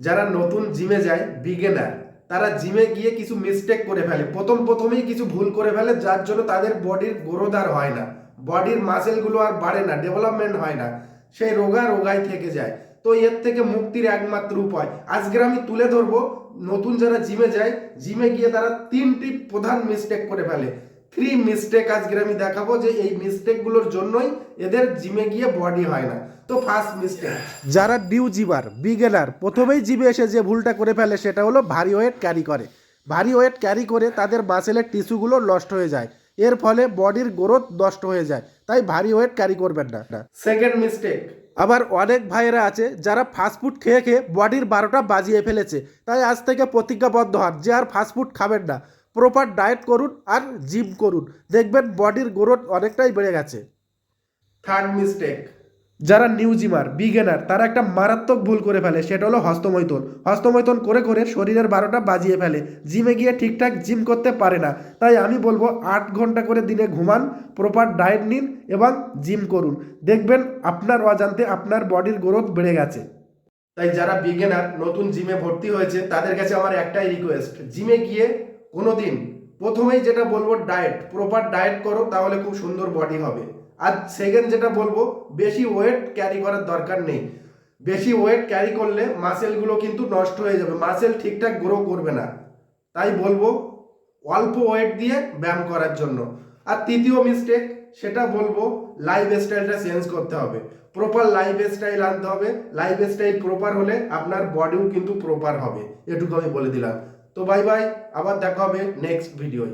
যারা নতুন জিমে যায় বিগেনার তারা জিমে গিয়ে কিছু মিস্টেক করে ফেলে। প্রথম প্রথমেই কিছু ভুল করে ফেলে, যার জন্য তাদের বডির গ্রোথ আর হয় না। বডির মাসেলগুলো আর বাড়ে না ডেভেলপমেন্ট হয় না। সেই রোগা রোগাই থেকে যায়। তো এর থেকে মুক্তির একমাত্র উপায়। আজকে আমি তুলে ধরবো, নতুন যারা জিমে যায় জিমে গিয়ে তারা তিনটি প্রধান মিস্টেক করে ফেলে। থ্রি মিস্টেক আজকে আমি দেখাবো যে এই মিস্টেকগুলোর জন্যই এদের জিমে গিয়ে বডি হয় না। তো ফার্স্ট মিস্টেক যারা নিউ জিমার বিগেনার প্রথমেই জিমে এসে যে ভুলটা করে ফেলে সেটা হলো ভারী ওয়েট ক্যারি করে। ভারী ওয়েট ক্যারি করে তাদের মাসেলের টিস্যুগুলো নষ্ট হয়ে যায়। এর ফলে বডির গ্রোথ নষ্ট হয়ে যায়। তাই ভারী ওয়েট ক্যারি করবেন না। সেকেন্ড মিস্টেক আবার অনেক ভাইয়েরা আছে যারা ফাস্টফুড খেয়ে খেয়ে বডির বারোটা বাজিয়ে ফেলেছে। তাই আজ থেকে প্রতিজ্ঞাবদ্ধ হন যে আর ফাস্টফুড খাবেন না। প্রপার ডায়েট করুন আর জিম করুন। দেখবেন বডির গ্রোথ অনেকটাই বেড়ে গেছে। থার্ড মিস্টেক যারা নিউ জিমার বিগেনার তারা একটা মারাত্মক ভুল করে ফেলে সেটা হলো হস্তমৈথুন। হস্তমৈথুন করে করে শরীরের বারোটা বাজিয়ে ফেলে। জিমে গিয়ে ঠিকঠাক জিম করতে পারে না। তাই আমি বলব আট ঘণ্টা করে দিনে ঘুমান প্রপার ডায়েট নিন এবং জিম করুন। দেখবেন আপনার অজান্তে আপনার বডির গ্রোথ বেড়ে গেছে। তাই যারা বিগেনার নতুন জিমে ভর্তি হয়েছে তাদের কাছে আমার একটাই রিকোয়েস্ট জিমে গিয়ে কোনো দিন প্রথমেই যেটা বলব ডায়েট প্রপার ডায়েট করো, তাহলে খুব সুন্দর বডি হবে। আর সেকেন্ড যেটা বলব, বেশি ওয়েট ক্যারি করার দরকার নেই। বেশি ওয়েট ক্যারি করলে মাসেলগুলো কিন্তু নষ্ট হয়ে যাবে মাসেল ঠিকঠাক গ্রো করবে না। তাই বলব, অল্প ওয়েট দিয়ে ব্যায়াম করার জন্য। আর তৃতীয় মিস্টেক সেটা বলব লাইফ স্টাইলটা চেঞ্জ করতে হবে। প্রপার লাইফ স্টাইল আনতে হবে। লাইফ স্টাইল প্রপার হলে আপনার বডিও কিন্তু প্রপার হবে। এটুকু আমি বলে দিলাম। তো বাই বাই আবার দেখা হবে নেক্সট ভিডিওয়